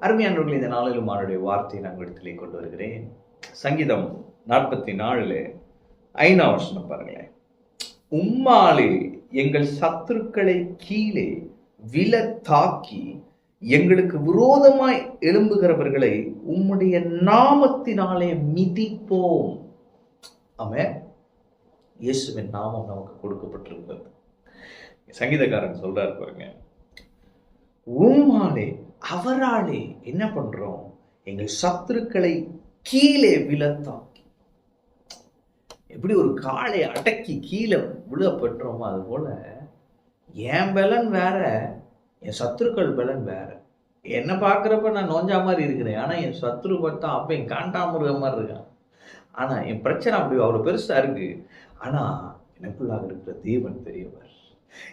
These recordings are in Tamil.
அருமையானவர்கள் இந்த நாளிலும் அவருடைய வார்த்தையை நான் இடத்திலே கொண்டு வருகிறேன். சங்கீதம் நாற்பத்தி நாலுல ஐந்தாம் வருஷம் பாருங்களேன். உம்மாலே எங்கள் சத்துருக்களை கீழே விழ தாக்கி எங்களுக்கு விரோதமாய் எழும்புகிறவர்களை உம்முடைய நாமத்தினாலே மிதிப்போம். ஆமென். இயேசுவின் நாமம் நமக்கு கொடுக்கப்பட்டிருக்கிறது. சங்கீதக்காரன் சொல்றாரு பாருங்க உம்மாலே அவராலே என்ன பண்றோம்? எங்கள் சத்துருக்களை கீழே விழத்தாக்கி எப்படி ஒரு காலை அடக்கி கீழே விழ பெற்றோமோ அது போல என் பலன் வேற என் சத்துருக்கள் பலன் வேற. என்ன பார்க்குறப்ப நான் நோஞ்சா மாதிரி இருக்கிறேன். ஆனால் என் சத்ரு பார்த்தா அப்போ என் காண்டாமிருக மாதிரி இருக்கான். ஆனால் என் பிரச்சனை அப்படி அவ்வளோ பெருசாக இருக்கு. ஆனால் எனக்குள்ளாக இருக்கிற தேவன் பெரியவர்.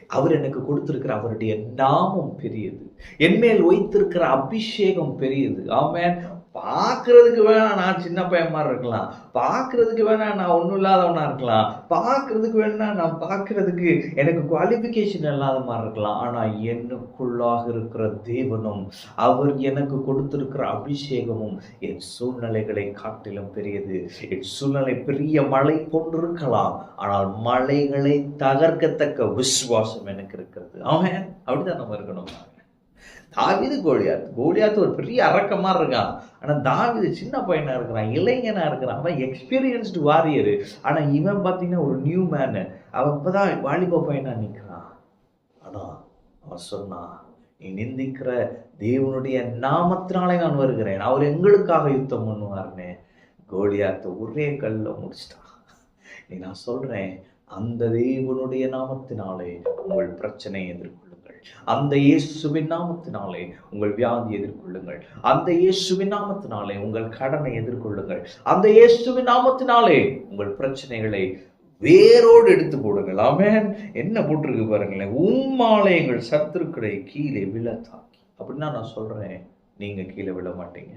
அவர் எனக்கு கொடுத்திருக்கிற அவருடைய நாமம் பெரியது. என் மேல் வைத்திருக்கிற அபிஷேகம் பெரியது. ஆமேன். பார்க்கறதுக்கு வேணா நான் சின்ன பையன் மாதிரி இருக்கலாம். பார்க்கறதுக்கு வேணா நான் ஒன்றும் இல்லாதவனா இருக்கலாம். பார்க்கறதுக்கு வேணா நான் பார்க்கறதுக்கு எனக்கு குவாலிஃபிகேஷன் இல்லாத மாதிரி இருக்கலாம். ஆனால் எனக்குள்ளாக இருக்கிற தேவனும் அவர் எனக்கு கொடுத்திருக்கிற அபிஷேகமும் என் சூழ்நிலைகளை காட்டிலும் பெரியது. என் சூழ்நிலை பெரிய மழை போன்றிருக்கலாம் ஆனால் மலைகளை தகர்க்கத்தக்க விசுவாசம் எனக்கு இருக்கிறது. அவன் அப்படிதான் நம்ம இருக்கணும். தாவிது கோலியாத். கோலியாத் ஒரு பெரிய அரக்கமா இருக்கான். ஆனா தாவிது சின்ன பையனா இருக்கிறான் இளைஞனாக இருக்கிறான். அவன் எக்ஸ்பீரியன்ஸ்டு வாரியர் ஆனா இவன் பார்த்தீங்கன்னா ஒரு நியூ மேனு அவன் இப்பதான் வாலிப பையனா நிற்கிறான் ஆனா அவன் சொன்னான் நீ நிந்திக்கிற தேவனுடைய நாமத்தினாலே நான் வருகிறேன். அவர் எங்களுக்காக யுத்தம் பண்ணுவார்னு கோலியாத்தை ஒரே கல்ல முடிச்சிட்டான் நீ நான் சொல்றேன் அந்த தேவனுடைய நாமத்தினாலே உங்கள் பிரச்சனையை எதிர்க்கும் அந்த இயேசுவின் நாமத்தினாலே உங்கள் வியாதி எதிர்கொள்ளுங்கள். அந்த இயேசுவின் நாமத்தினாலே உங்கள் கடனை எதிர்கொள்ளுங்கள். அந்த இயேசுவின் நாமத்தினாலே உங்கள் பிரச்சனைகளை வேரோடு எடுத்து போடுங்கள். அவன் என்ன போட்டிருக்கு பாருங்களேன். உம்மாலே எங்கள் சத்துருக்களை கீழே விழ தாக்கி அப்படின்னா நான் சொல்றேன் நீங்க கீழே விழ மாட்டீங்க.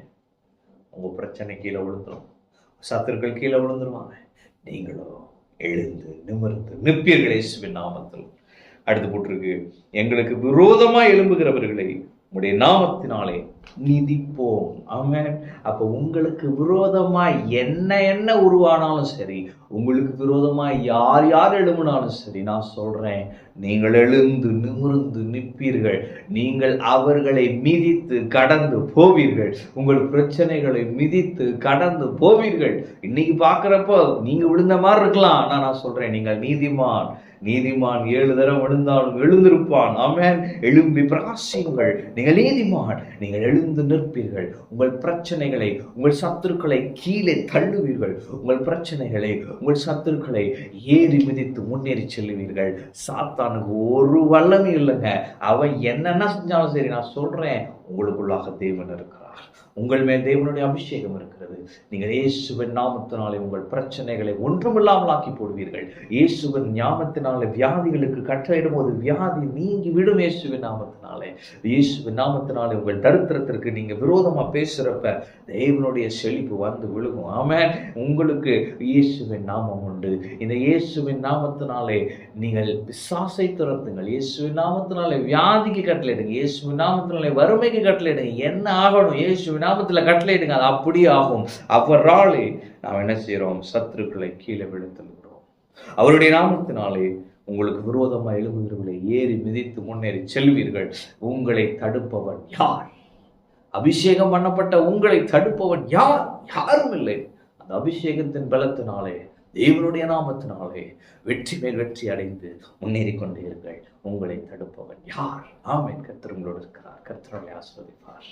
உங்க பிரச்சனை கீழே விழுந்துரும். சத்துருக்கள் கீழே விழுந்துருவாங்க. நீங்களும் எழுந்து நிமிர்ந்து நிற்பீர்கள் இயேசுவின் நாமத்தில். அடுத்து போட்டிருக்கு. எங்களுக்கு விரோதமா எழும்புகிறவர்களை உடைய நாமத்தினாலே நிதிப்போம். ஆமாம் அப்போ உங்களுக்கு விரோதமாக என்ன என்ன உருவானாலும் சரி உங்களுக்கு விரோதமாக யார் யார் எழும்பினாலும் சரி நான் சொல்கிறேன் நீங்கள் எழுந்து நிமிர்ந்து நிற்பீர்கள். நீங்கள் அவர்களை மிதித்து கடந்து போவீர்கள். உங்கள் பிரச்சனைகளை மிதித்து கடந்து போவீர்கள். இன்னைக்கு பார்க்குறப்போ நீங்கள் விழுந்த மாதிரி இருக்கலாம். ஆனால் நான் சொல்கிறேன் நீங்கள் நீதிமான். நீதிமான் ஏழு தரம் விழுந்தாலும் எழுந்திருப்பான். ஆமேன். எழும்பி பிரகாசியுங்கள். நீங்கள் நீதிமான் நீங்கள் எழுந்து நிற்பீர்கள். உங்கள் பிரச்சனைகளை உங்கள் சத்துருக்களை கீழே தள்ளுவீர்கள். உங்கள் பிரச்சனைகளை உங்கள் சத்துருக்களை ஏறி மிதித்து முன்னேறி செல்லுவீர்கள். சாத்தானுக்கு ஒரு வல்லமை இல்லைங்க. அவன் என்னென்ன செஞ்சாலும் சரி நான் சொல்றேன். உங்களுக்குள்ளாக தேவன் இருக்கிறார். உங்கள் மேல் தேவனுடைய அபிஷேகம் இருக்கிறது. நீங்கள் இயேசுவின் நாமத்தினாலே உங்கள் பிரச்சனைகளை ஒன்றுமில்லாமல் ஆக்கி போடுவீர்கள். இயேசுவின் ஞாபத்தினாலே வியாதிகளுக்கு கட்டளையிடும் போது வியாதி நீங்கி விடும் இயேசுவின் நாமத்தினாலே. இயேசுவின் நாமத்தினாலே உங்கள் தரித்திரத்திற்கு நீங்க விரோதமா பேசுறப்ப தேவனுடைய செழிப்பு வந்து விழுகும். ஆமென். உங்களுக்கு இயேசுவின் நாமம் உண்டு. இந்த இயேசுவின் நாமத்தினாலே நீங்கள் விசாசை துரத்துங்கள். இயேசுவின் நாமத்தினாலே வியாதிக்கு கட்டளையிடுங்க. இயேசுவின் நாமத்தினாலே வறுமைக்கு கட்டளையிடுங்க. என்ன ஆகணும்? இயேசு நாமத்துல கட்டளையிடுங்க அது அப்படியே ஆகும். அவராலே நாம் என்ன செய்கிறோம்? சத்துருக்களை கீழே விழுத்தல்கிறோம் அவருடைய நாமத்தினாலே உங்களுக்கு விரோதமா எழுபுகிறவர்களை ஏறி மிதித்து முன்னேறி செல்வீர்கள். உங்களை தடுப்பவன் யார்? அபிஷேகம் பண்ணப்பட்ட உங்களை தடுப்பவன் யார்? யாரும் இல்லை. அந்த அபிஷேகத்தின் பலத்தினாலே தேவனுடைய நாமத்தினாலே வெற்றி மேல் வெற்றி அடைந்து முன்னேறி கொண்டே உங்களை தடுப்பவன் யார்? ஆமென். கர்த்தர் இருக்கிறார். கத்திரங்களை ஆஸ்வதிப்பார்